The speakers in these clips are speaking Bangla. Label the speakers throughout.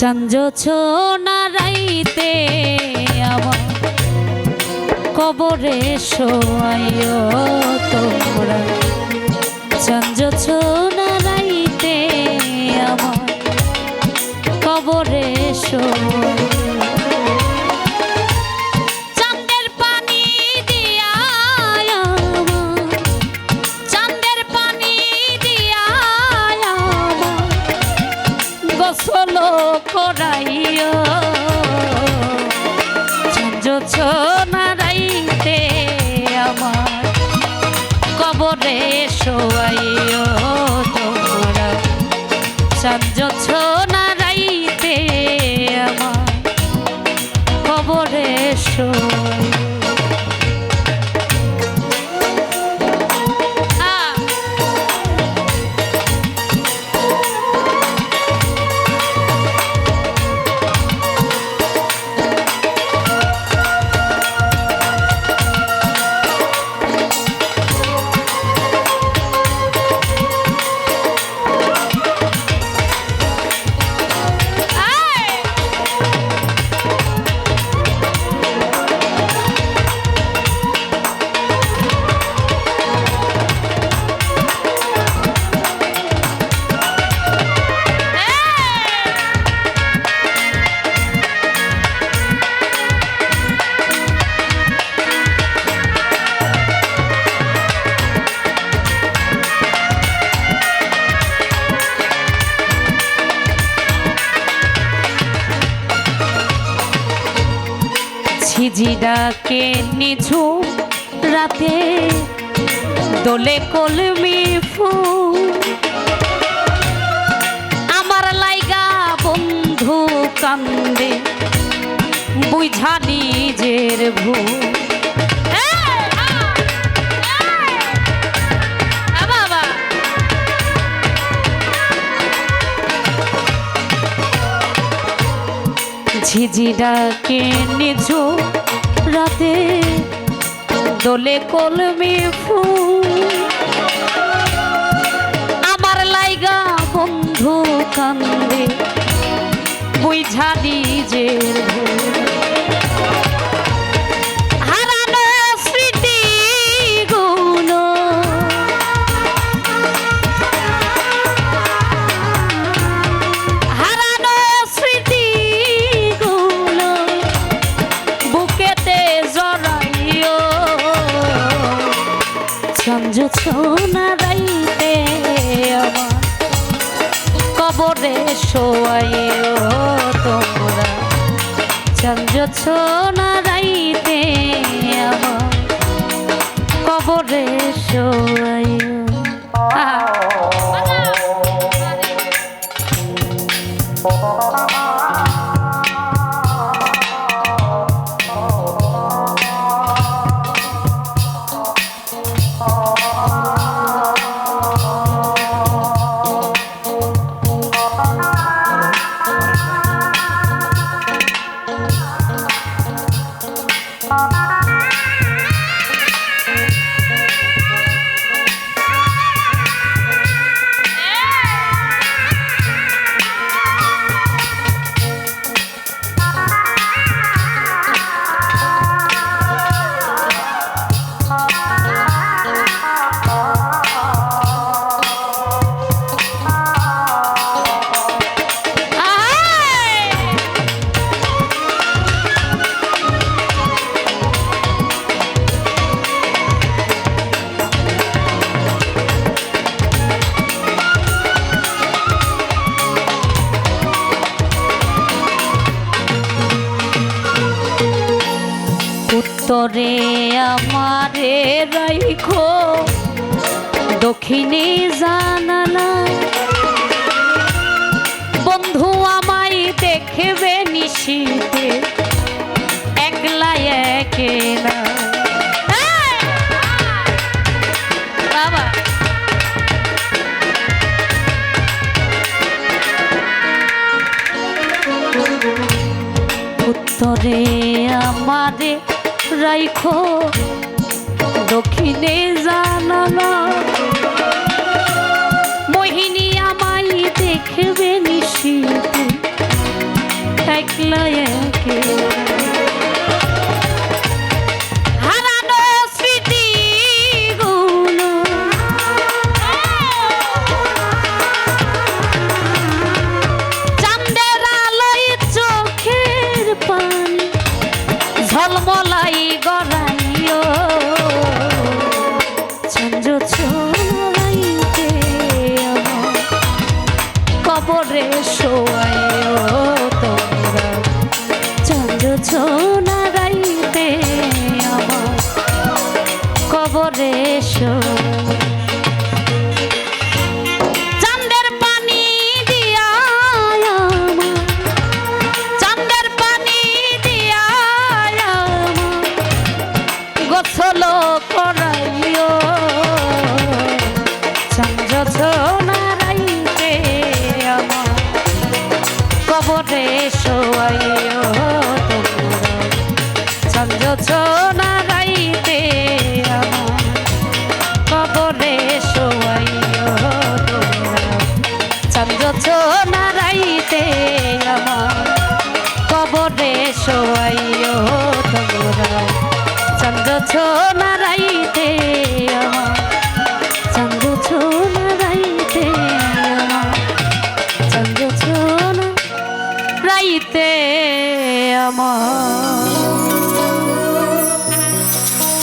Speaker 1: চাঞ্জ নারাইতে আমার কবরে শোয়াইও তোমরা। চাঞ্জ নারাইতে কবরে শোয়াইও তোমরা। চাঁদ নারাইতে আমার। খবরে শোয়াইও ঝিঝি নিছু রাতে দোলে কলমি ফুল। আমার লাইগা বন্ধু কান্দে বুঝা নিজের ভুল। ঝিঝি ডাকে নিঝু রাতে দোলে কলমি ফুল। আমার লাইগা বন্ধু কান্দে বুঝা যে ভুল। রাইতে আমার। কবরে শোয়াইও তোমরা। সঞ্জ ছোনা রাইতে আমার। কবরে শোয়াইও। আহা। Yeah. উত্তরে আমারে রাইখো। দক্ষিণে জানালা বন্ধু আমায় দেখবে নিশীতে। একলা একেলা উত্তরে আমারে রাইখো দক্ষিণে জানালা। মোহিনী আমায় দেখবে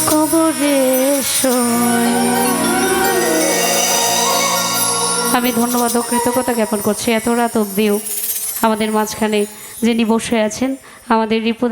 Speaker 1: কবরে আমি ধন্যবাদ ও কৃতজ্ঞতা জ্ঞাপন করছি এত রাত অব্দিও আমাদের মাঝখানে যিনি বসে আছেন, আমাদের রিপু